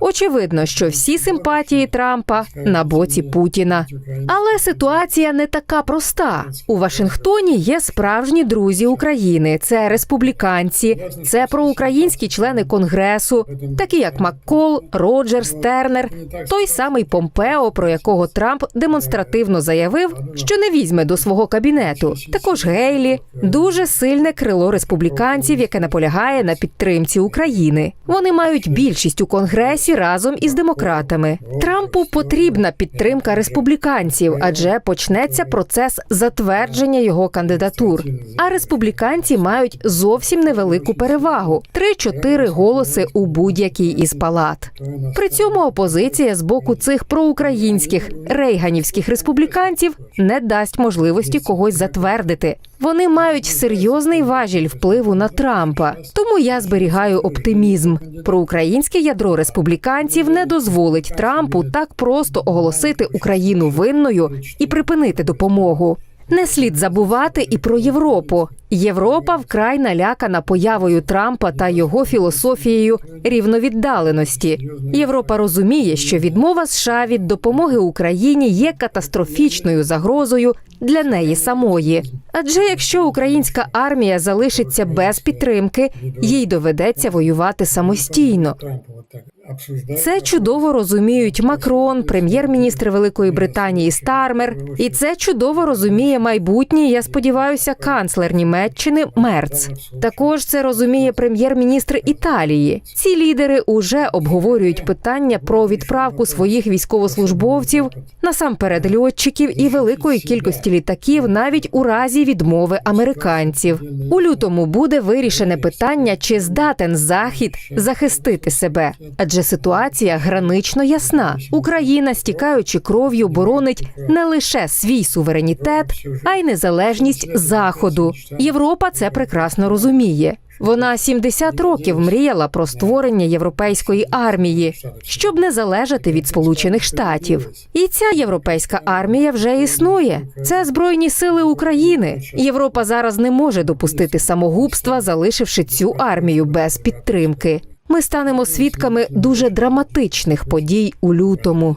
Очевидно, що всі симпатії Трампа на боці Путіна. Але ситуація не така проста. У Вашингтоні є справжні друзі України. Це республіканці, це проукраїнські члени конгресу, такі як Маккол, Роджерс, Тернер, той самий Помпео, про якого Трамп демонстративно заявив, що не візьме до свого кабінету. Також Гейлі дуже сильне крило республіканців, яке наполягає на підтримці України. Вони мають більшість у конгресі разом із демократами. Трампу потрібна підтримка республіканців, адже почнеться процес затвердження його кандидатур. А республіканці мають зовсім невелику перевагу 3-4 голоси у будь-якій із палат. При цьому опозиція з боку цих проукраїнських рейганівських республіканців не дасть можливості когось затвердити. Вони мають серйозний важіль впливу на Трампа. Тому я зберігаю оптимізм. Проукраїнське ядро республіканців не дозволить Трампу так просто оголосити Україну винною і припинити допомогу. Не слід забувати і про Європу. Європа вкрай налякана появою Трампа та його філософією рівновіддаленості. Європа розуміє, що відмова США від допомоги Україні є катастрофічною загрозою для неї самої. Адже якщо українська армія залишиться без підтримки, їй доведеться воювати самостійно. Це чудово розуміють Макрон, прем'єр-міністр Великої Британії Стармер, і це чудово розуміє майбутній, я сподіваюся, канцлер Німеччини Мерц. Також це розуміє прем'єр-міністр Італії. Ці лідери уже обговорюють питання про відправку своїх військовослужбовців, насамперед льотчиків і великої кількості літаків, навіть у разі відмови американців. У лютому буде вирішене питання, чи здатен захід захистити себе, адже ситуація гранично ясна. Україна, стікаючи кров'ю, боронить не лише свій суверенітет, а й незалежність заходу. Європа це прекрасно розуміє. Вона 70 років мріяла про створення європейської армії, щоб не залежати від Сполучених Штатів. І ця європейська армія вже існує. Це збройні сили України. Європа зараз не може допустити самогубства, залишивши цю армію без підтримки. Ми станемо свідками дуже драматичних подій у лютому.